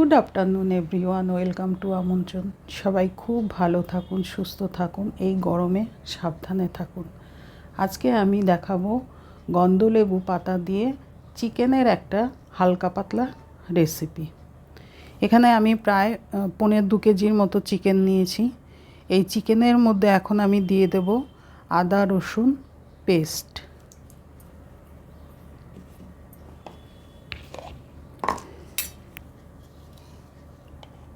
Good afternoon everyone welcome to আমন্ত্রণ সবাই খুব ভালো থাকুন, সুস্থ থাকুন, এই গরমে সাবধানে থাকুন। আজকে আমি দেখাবো গন্ধলেবু পাতা দিয়ে চিকেনের একটা হালকা পাতলা রেসিপি এখানে আমি প্রায় পনেরো দু কেজির মতো চিকেন নিয়েছি। এই চিকেনের মধ্যে এখন আমি দিয়ে দেব আদা রসুন পেস্ট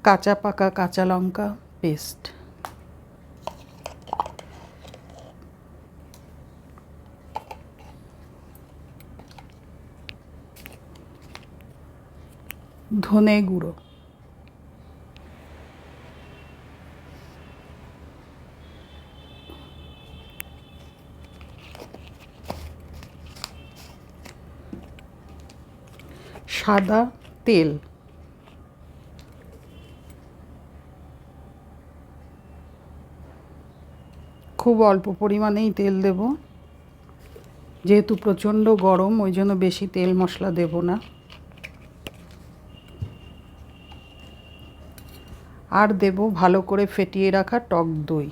কাঁচা পাকা কাঁচা লঙ্কা পেস্ট। ধনে গুঁড়ো। সাদা তেল। খুব অল্প পরিমাণেই তেল দেব। যেহেতু প্রচণ্ড গরম, ওই জন্য বেশি তেল মশলা দেব না। আর দেব ভালো করে ফেটিয়ে রাখা টক দই।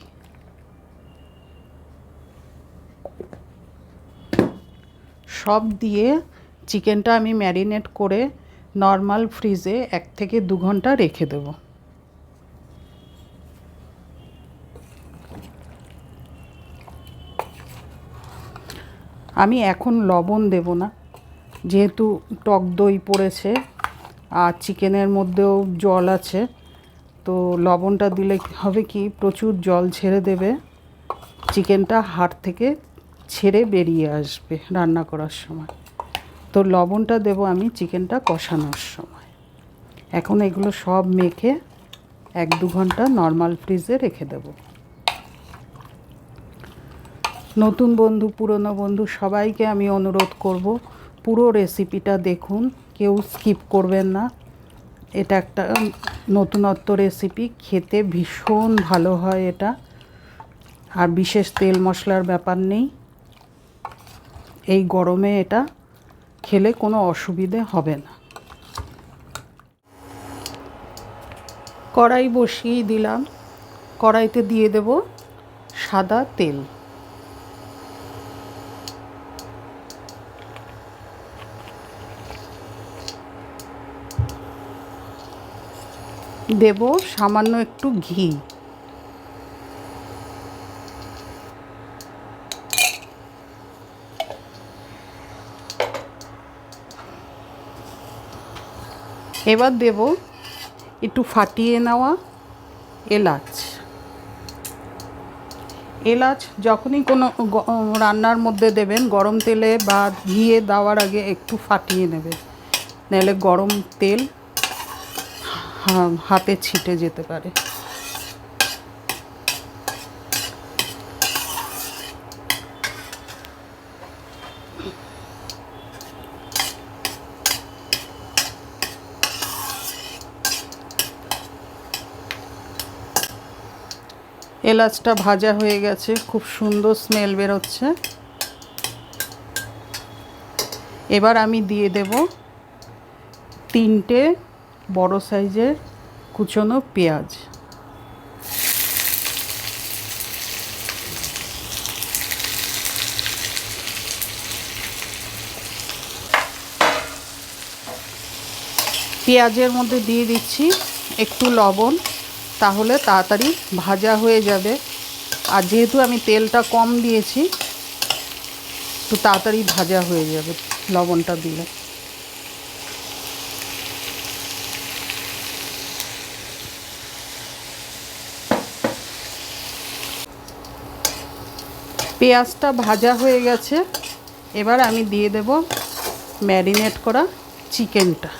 সব দিয়ে চিকেনটা আমি ম্যারিনেট করে নর্মাল ফ্রিজে এক থেকে দু ঘণ্টা রেখে দেবো। আমি এখন লবণ দেব না। যেহেতু টক দই পড়েছে আর চিকেনের মধ্যেও জল আছে, তো লবণটা দিলে হবে কি, প্রচুর জল ছেড়ে দেবে। চিকেনটা হাড় থেকে ছেড়ে বেরিয়ে আসবে রান্না করার সময়। তো লবণটা দেব আমি চিকেনটা কষানোর সময়। এখন এগুলো সব মেখে এক দু ঘণ্টা নর্মাল ফ্রিজে রেখে দেবো। নতুন বন্ধু, পুরনো বন্ধু, সবাইকে আমি অনুরোধ করব, পুরো রেসিপিটা দেখুন, কেউ স্কিপ করবেন না। এটা একটা নতুনত্ব রেসিপি খেতে ভীষণ ভালো হয় এটা। আর বিশেষ তেল মশলার ব্যাপার নেই। এই গরমে এটা খেলে কোনো অসুবিধে হবে না। কড়াই বসিয়ে দিলাম। কড়াইতে দিয়ে দেব সাদা তেল। দেব সামান্য একটু ঘি। এবার দেব একটু ফাটিয়ে নেওয়া এলাচ। এলাচ যখনই কোনো রান্নার মধ্যে দেবেন, গরম তেলে বা ঘিয়ে দেওয়ার আগে একটু ফাটিয়ে নেবেন। নাহলে গরম তেল হাতে ছিটে যেতে পারে। এলাচটা ভাজা হয়ে গেছে, খুব সুন্দর স্মেল বেরোচ্ছে। এবার আমি দিয়ে দেব তিনটে বড় সাইজের কুচনো পেঁয়াজ। পেঁয়াজের মধ্যে দিয়ে দিচ্ছি একটু লবণ, তাহলে তাড়াতাড়ি ভাজা হয়ে যাবে। আর যেহেতু আমি তেলটা কম দিয়েছি একটু তাড়াতাড়ি ভাজা হয়ে যাবে লবণটা দিলে। পেঁয়াজটা ভাজা হয়ে গেছে। এবার আমি দিয়ে দেব ম্যারিনেট করা চিকেনটা।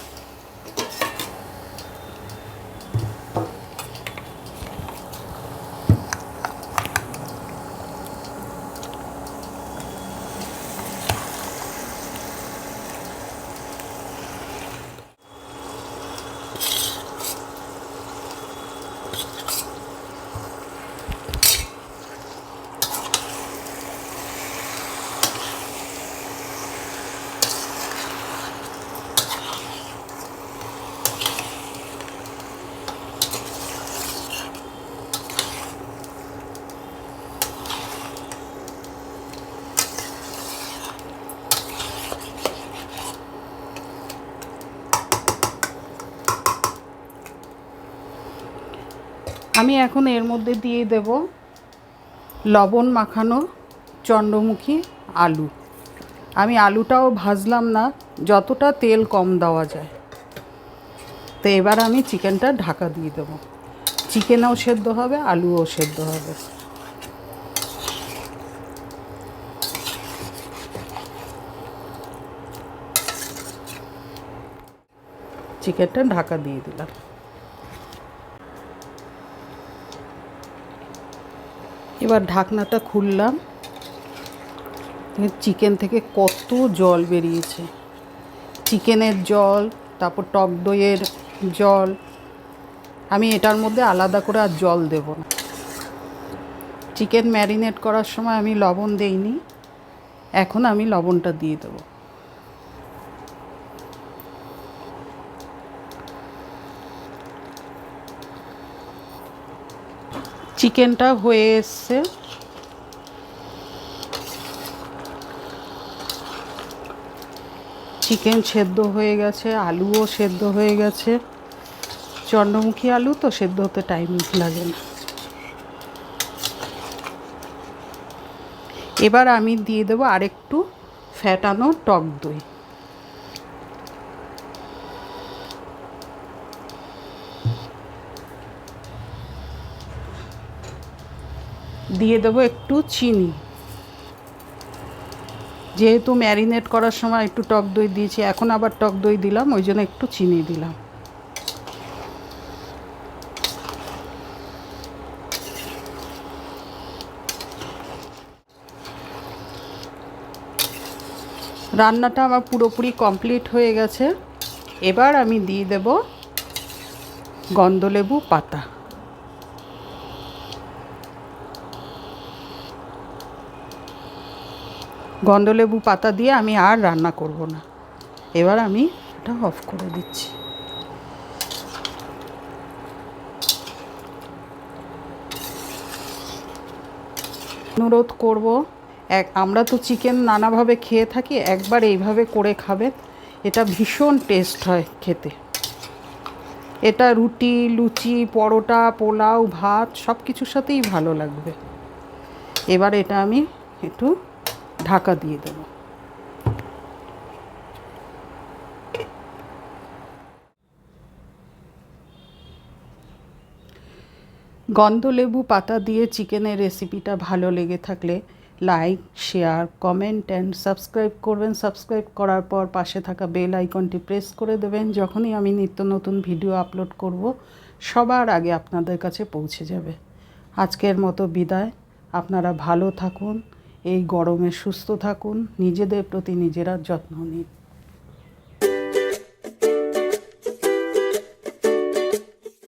আমি এখন এর মধ্যে দিয়ে দেব লবণ মাখানো চন্দ্রমুখী আলু। আমি আলুটাও ভাজলাম না, যতটা তেল কম দেওয়া যায়। তো এবার আমি চিকেনটা ঢাকা দিয়ে দেবো। চিকেনও সেদ্ধ হবে, আলুও সেদ্ধ হবে। চিকেনটা ঢাকা দিয়ে দিলাম। এবার ঢাকনাটা খুললাম। চিকেন থেকে কত জল বেরিয়েছে। চিকেনের জল, তারপর টক দইয়ের জল। আমি এটার মধ্যে আলাদা করে আর জল দেব না। চিকেন ম্যারিনেট করার সময় আমি লবণ দেইনি। এখন আমি লবণটা দিয়ে দেবো। চিকেনটা হয়ে এসছে। চিকেন সেদ্ধ হয়ে গেছে, আলুও সেদ্ধ হয়ে গেছে। চন্দ্রমুখী আলু তো সেদ্ধ হতে টাইম লাগে না। এবার আমি দিয়ে দেবো আরেকটু ফ্যাটানো টক দই। দিয়ে দেবো একটু চিনি। যেহেতু ম্যারিনেট করার সময় একটু টক দই দিয়েছি, এখন আবার টক দই দিলাম, ওই জন্য একটু চিনি দিলাম। রান্নাটা আমার পুরোপুরি কমপ্লিট হয়ে গেছে। এবার আমি দিয়ে দেব গন্ধলেবু পাতা। গন্ধলেবু পাতা দিয়ে আমি আর রান্না করব না। এবার আমি এটা অফ করে দিচ্ছি। অনুরোধ করব, এক, আমরা তো চিকেন নানাভাবে খেয়ে থাকি, একবার এইভাবে করে খাবেন। এটা ভীষণ টেস্ট হয় খেতে। এটা রুটি, লুচি, পরোটা, পোলাও, ভাত সব কিছুর সাথেই ভালো লাগবে। এবার এটা আমি একটু ঢাকা দিয়ে দেব। গন্ধলেবু পাতা দিয়ে চিকেনের রেসিপিটা ভালো লেগে থাকলে like, share, comment and subscribe করবেন। সাবস্ক্রাইব করার পর পাশে থাকা বেল আইকনটি প্রেস করে দেবেন। যখনই আমি নিত্য নতুন ভিডিও আপলোড করব, সবার আগে আপনাদের কাছে পৌঁছে যাবে। আজকের মতো বিদায়। আপনারা ভালো থাকুন। এই গরমে সুস্থ থাকুন নিজেদের প্রতি নিজেরা যত্ন নিন।